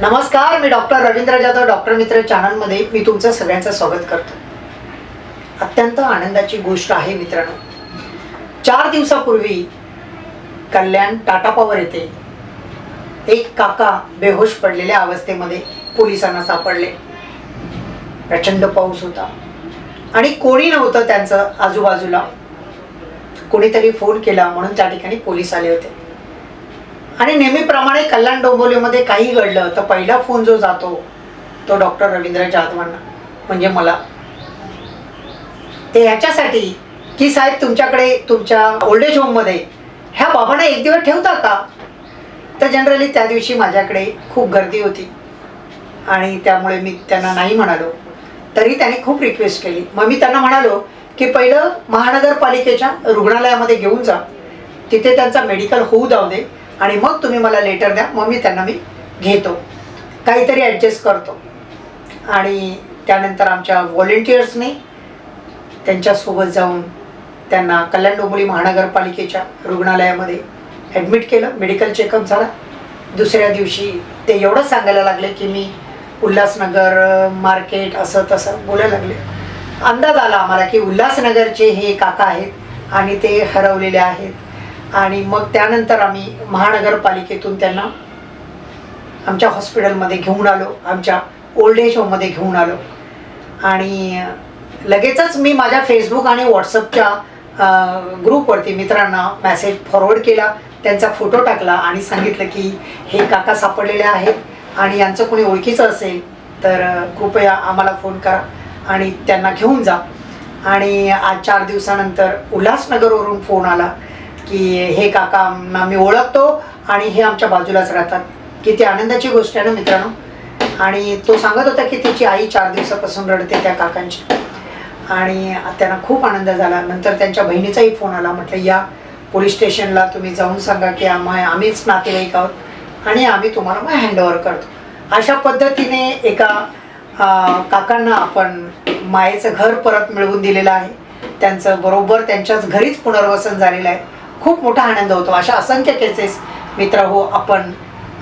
नमस्कार मी doctor Ravindra Jadhav doctor मित्र चॅनलमध्ये मी तुमचं सगळ्यांचं स्वागत करतो. अत्यंत आनंदाची गोष्ट आहे मित्रांनो. चार दिवसापूर्वी कल्याण टाटा पॉवर येथे एक काका बेहोश पडलेल्या अवस्थेमध्ये पोलिसांना सापडले. प्रचंड पाऊस होता. आणि कोणी नव्हतं त्यांचं आजूबाजूला. कोणीतरी फोन केला म्हणून त्या ठिकाणी पोलीस आले होते. आणि नेहमीप्रमाणे कल्याण डोंबोलीमध्ये काही घडलं तर पहिला फोन जो जातो तो डॉक्टर रवींद्र जाधवांना म्हणजे मला. ते ह्याच्यासाठी की साहेब तुमच्याकडे तुमच्या ओल्ड एज होममध्ये ह्या बाबांना एक दिवस ठेवता का? तर जनरली त्या दिवशी माझ्याकडे खूप गर्दी होती. आणि त्यामुळे मी त्यांना नाही म्हणालो. तरी त्यांनी खूप रिक्वेस्ट केली. मग मी त्यांना म्हणालो की पहिलं महानगरपालिकेच्या रुग्णालयामध्ये घेऊन जा. तिथे त्यांचा मेडिकल होऊ जाऊ दे. आणि मग तुम्ही मला लेटर द्या. मग मी त्यांना मी घेतो. काहीतरी ॲडजस्ट करतो. आणि त्यानंतर आमच्या व्हॉलेंटियर्सने त्यांच्यासोबत जाऊन त्यांना कल्याण डोंबोली महानगरपालिकेच्या रुग्णालयामध्ये ॲडमिट केलं. मेडिकल चेकअप झाला. दुसऱ्या दिवशी ते एवढंच सांगायला लागले की मी उल्हासनगर मार्केट असं तसं बोलायला लागले. अंदाज आला आम्हाला की उल्हासनगरचे हे काका आहेत आणि ते हरवलेले आहेत. आणि मग त्यानंतर आम्ही महानगरपालिकेतून त्यांना आमच्या हॉस्पिटलमध्ये घेऊन आलो आमच्या ओल्ड एज होममध्ये घेऊन आलो. आणि लगेचच मी माझ्या फेसबुक आणि व्हॉट्सअपच्या ग्रुपवरती मित्रांना मॅसेज फॉरवर्ड केला त्यांचा फोटो टाकला आणि सांगितलं की हे काका सापडलेले आहेत आणि यांचं कोणी ओळखीचं असेल तर कृपया आम्हाला फोन करा आणि त्यांना घेऊन जा. आणि आज चार दिवसानंतर उल्हासनगरवरून फोन आला. की हे काकांना मी ओळखतो आणि हे आमच्या बाजूलाच राहतात. किती आनंदाची गोष्ट आहे ना मित्रांनो? आणि तो सांगत होता की त्याची आई चार दिवसापासून रडते त्या काकांची. आणि त्यांना खूप आनंद झाला. नंतर त्यांच्या बहिणीचाही फोन आला. म्हटलं या पोलीस स्टेशनला तुम्ही जाऊन सांगा की आम्हा आम्हीच नातेवाईक आहोत आणि आम्ही तुम्हाला मग हँडओव्हर करतो. अशा पद्धतीने एका काकांना आपण मायेचं घर परत मिळवून दिलेलं आहे. त्यांचं बरोबर त्यांच्याच घरीच पुनर्वसन झालेलं आहे. खूप मोठा आनंद होतो. अशा असंख्य केसेस मित्र हो आपण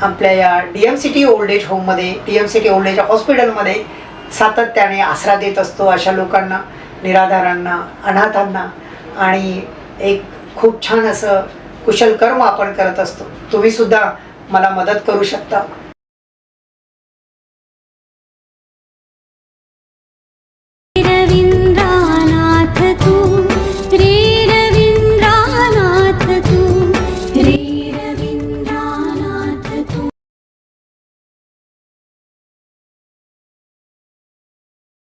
आपल्या या D M C T old age होममध्ये D M C T old age हॉस्पिटलमध्ये सातत्याने आसरा देत असतो अशा लोकांना निराधारांना अनाथांना. आणि एक खूप छान असं कुशल कर्म आपण करत असतो. तुम्हीसुद्धा मला मदत करू शकता.